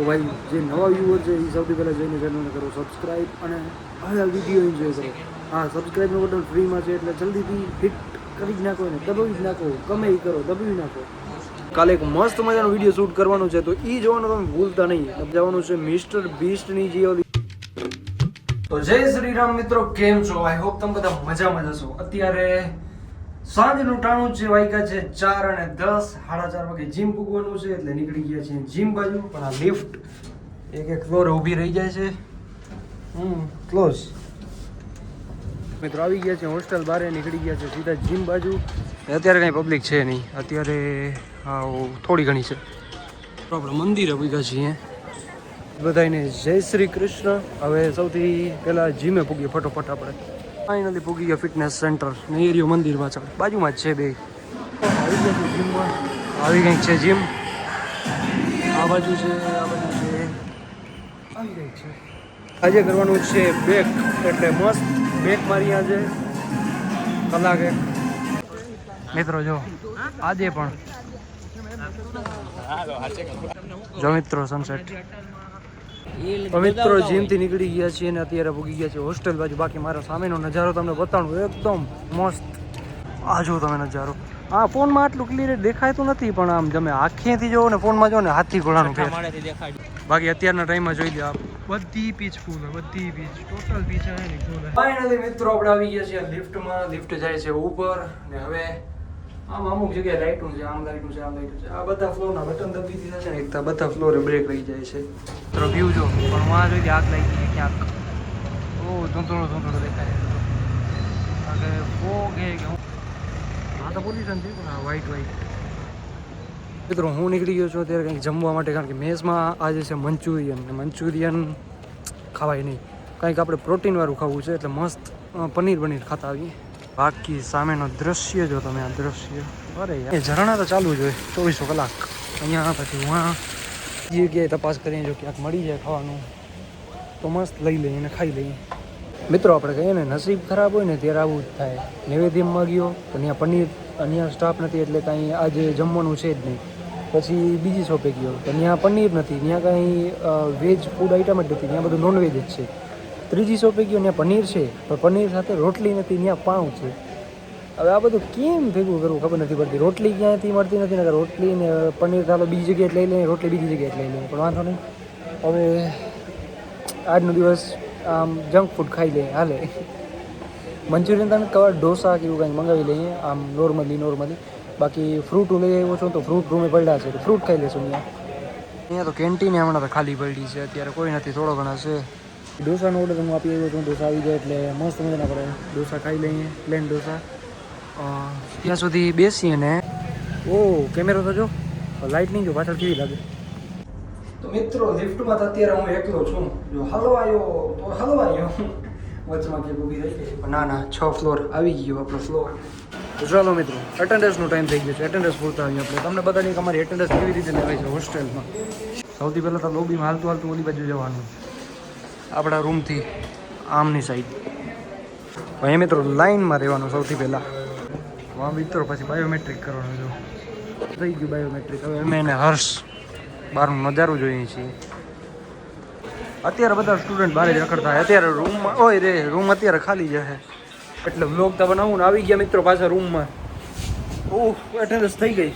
તો ભાઈ, જે નવા વ્યુઅર છે એ સૌથી પહેલાં જઈને ચેનલને કરો સબસ્ક્રાઈબ અને આ વીડિયો એન્જોય કરો. હા સબસ્ક્રાઈબનું બટન ફ્રીમાં છે, એટલે જલ્દીથી હિટ કરી જ નાખો ને દબાવી જ નાખો. ગમે એ કરો, દબાવી નાખો. કાલે એક મસ્ત મજાનો વીડિયો શૂટ કરવાનો છે, તો એ જોવાનું તમે ભૂલતા નહીં. જવાનું છે મિસ્ટર બીસ્ટની જે ઓલી તો જય શ્રી રામ મિત્રો, કેમ છો? આઈ હોપ તમે બધા મજામાં જ હશો. અત્યારે સાંજનું ટાણું છે વાગ્યા છે ચાર અને દસ, સાડા ચાર વાગે જીમ પૂગવાનું છે એટલે નીકળી ગયા છે જીમ બાજુ, પણ આ લિફ્ટ એક એક ફ્લોર ઊભી રહી જાય છે. હમ ક્લોઝ મિત્રો આવી ગયા છે હોસ્ટેલ બહાર નીકળી ગયા છે સીધા જીમ બાજુ. અત્યારે કાંઈ પબ્લિક છે નહીં. અત્યારે થોડી ઘણી છે. આપણે મંદિરે પૂગ્યા છીએ. બધાને જય શ્રી કૃષ્ણ. હવે સૌથી પહેલાં જીમે પૂગીએ, ફટોફટ આપણે. ફાઇનલી પૂગી ગયો ફિટનેસ સેન્ટર નેરિયો મંદિર પાછળ બાજુમાં જ છે બે. આવી કંઈક છે જીમ આ બાજુ છે, આ બાજુ છે. આવી કંઈક છે. આજે કરવાનું છે બેક એટલે મસ્ત બેક મારી આજે. કલાક મિત્રો, જો, આજે પણ. જો મિત્રો સનસેટ મિત્રો જીમથી નીકળી ગયા છીએ અને અત્યારે ભૂગી ગયા છે હોસ્ટેલ બાજુ. બાકી મારા સામેનો નજારો તમને બતાવું. એકદમ મસ્ત. આ જો તમે નજારો. હા ફોનમાં આટલું ક્લિયર દેખાતું નથી પણ આમ તમે આંખેથી જોવો ને ફોનમાં જોવો ને હાથી ઘોડાનું ફેર. બાકી અત્યારના ટાઈમમાં જોઈ લો આપ. બધી પીચ ફૂલ બધી પીચ ટોટલ પીચ છે ને ફૂલ ફાઇનલી મિત્રો આપણે આવી ગયા છીએ લિફ્ટમાં લિફ્ટ જાય છે ઉપર ને હવે આમ અમુક જગ્યાએ લાઇટું છે આમ લાઇટું છે આમ લાઇટું છે. આ બધા ફ્લોરના બટન દબી દીધા છે ને એકતા બધા ફ્લોરે બ્રેક રહી જાય છે. તો વ્યૂ જો પણ વાં જોઈ આગ લાગી ગઈ ક્યાંક. ઓ ધૂંધળો ધૂંધળો દેખાય ફોગ હે કે હું આ તો પોલ્યુશન છે પણ આ વ્હાઈટ વ્હાઈટ મિત્રો હું નીકળી ગયો છું અત્યારે કંઈક જમવા માટે કારણ કે મેસમાં આજે છે મંચુરિયન મંચુરિયન ખાવાય નહીં. કંઈક આપણે પ્રોટીનવાળું ખાવું છે એટલે મસ્ત પનીર પનીર ખાતા આવીએ. બાકી સામેનો દ્રશ્ય જો તમે આ દ્રશ્ય અરે યાર. ઝરણા તો ચાલુ જ હોય, ચોવીસો કલાક. અહીંયા પછી વાં જે જગ્યાએ તપાસ કરીએ જો ક્યાંક મળી જાય ખાવાનું, તો મસ્ત લઈ લઈએ અને ખાઈ લઈએ. મિત્રો, આપણે કહીએ ને, નસીબ ખરાબ હોય ને ત્યારે આવું જ થાય. નૈવેદ્યમાં ગયો તો ત્યાં પનીર, અહીંયા સ્ટાફ નથી એટલે કાંઈ આજે જમવાનું છે જ નહીં. પછી બીજી શોપે ગયો, તો ત્યાં પનીર નથી, ત્યાં કાંઈ વેજ ફૂડ આઈટમ જ નથી, ત્યાં બધું નોનવેજ જ છે. ત્રીજી શોપે ગયો ત્યાં પનીર છે, પણ પનીર સાથે રોટલી નથી, ત્યાં પાઉં છે. હવે આ બધું કેમ ભેગું કરવું ખબર નથી પડતી. રોટલી ક્યાંયથી મળતી નથી ને રોટલી ને પનીર ચાલો બીજી જગ્યાએ લઈ લઈએ, રોટલી બીજી જગ્યાએ લઈ લઈએ, પણ વાંધો નહીં. હવે આજનો દિવસ આમ જંક ફૂડ ખાઈ લઈએ હાલે. મંચુરિયન તમે કવર ઢોસા કે એવું કંઈક મંગાવી લઈએ, આમ નોર્મલી નોર્મલી. બાકી ફ્રૂટ લઈ આવ્યો છું, તો ફ્રૂટ રૂમે પડ્યા છે, તો ફ્રૂટ ખાઈ લેશું અહીંયા. અહીંયા તો કેન્ટીન હમણાં તો ખાલી પડી છે, અત્યારે કોઈ નથી, થોડો ઘણા છે. ઢોસાનો ઓર્ડર હું આપી આવ્યો છું. ડોસા આવી જાય એટલે મસ્ત મજાના આપણે ડોસા ખાઈ લઈએ પ્લેન ઢોસા ત્યાં સુધી બેસીએ ને. ઓ કેમેરો તો જો. લાઇટ નહીં જો પાછળ કેવી લાગે. તો મિત્રો લિફ્ટમાં તો અત્યારે હું એકલો છું. જો હલવાયો તો હલવાયો. વચમાં કે ઊભી રહી પણ ના ના છ ફ્લોર આવી ગયો આપણો ફ્લોર તો ચાલો મિત્રો અટેન્ડન્સનો ટાઈમ થઈ ગયો છે. અટેન્ડન્સ પૂરતા આવી આપણે. તમને બધાની કે અમારી અટેન્ડન્સ કેવી રીતે લેવાય છે હોસ્ટેલમાં સૌથી પહેલાં તો લોબીમાં હાલતું હાલતું ઓલી બાજુ જવાનું. આપણા રૂમથી આમની સાઈડ ભાઈ મિત્રો લાઈનમાં રહેવાનું સૌથી પહેલાં. વાહ મિત્રો પછી બાયોમેટ્રિક કરવાનું જો. થઈ ગયું બાયોમેટ્રિક હવે અમે એને હર્ષ બહારનું નજારું જોઈએ છીએ. અત્યારે બધા સ્ટુડન્ટ બહાર જ રખડતા હોય. અત્યારે રૂમમાં ઓય રે રૂમ અત્યારે ખાલી જશે એટલે બ્લોગ તો બનાવું ને આવી ગયા મિત્રો પાછા રૂમમાં ઓહ અટેન્ડન્સ થઈ ગઈ.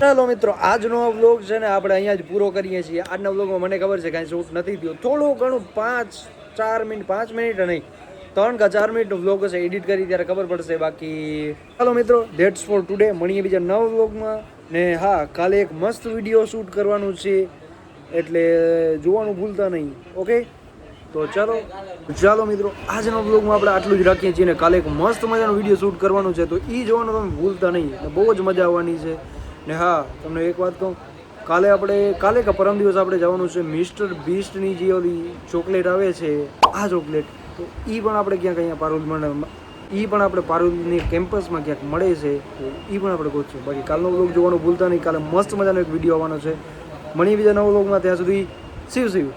ચાલો મિત્રો, આજનો વ્લોગ છે ને આપણે અહીંયા જ પૂરો કરીએ છીએ. આજના વ્લોગમાં મને ખબર છે કાંઈ શૂટ નથી થયું. થોડું ઘણું પાંચ, ચાર મિનિટ, પાંચ મિનિટ નહીં, ત્રણ કે ચાર મિનિટનો વ્લોગ હશે એડિટ કરી ત્યારે ખબર પડશે. બાકી ચાલો મિત્રો ધેટ્સ ફોર ટુડે મળીએ બીજા નવ વ્લોગમાં ને હા, કાલે એક મસ્ત વીડિયો શૂટ કરવાનું છે. એટલે જોવાનું ભૂલતા નહીં ઓકે તો ચાલો ચાલો મિત્રો, આજના બ્લોગમાં આપણે આટલું જ રાખીએ છીએ કાલે એક મસ્ત મજાનો વીડિયો શૂટ કરવાનું છે. તો એ જોવાનું તમે ભૂલતા નહીં. બહુ જ મજા આવવાની છે. ને હા, તમને એક વાત કહું, કાલે આપણે, કાલે કે પરમ દિવસ આપણે જવાનું છે મિસ્ટર બીસ્ટની જે ઓલી ચોકલેટ આવે છે, આ ચોકલેટ, તો એ પણ આપણે ક્યાંક અહીંયા પારુલ પારુલમાં એ પણ આપણે પારુલની કેમ્પસમાં ક્યાંક મળે છે, તો એ પણ આપણે ગોતશું. બાકી કાલનો વ્લોગ જોવાનું ભૂલતા નહીં, કાલે મસ્ત મજાનો એક વીડિયો આવવાનો છે. મણી બીજા નવો વ્લોગમાં, ત્યાં સુધી શિવ શિવ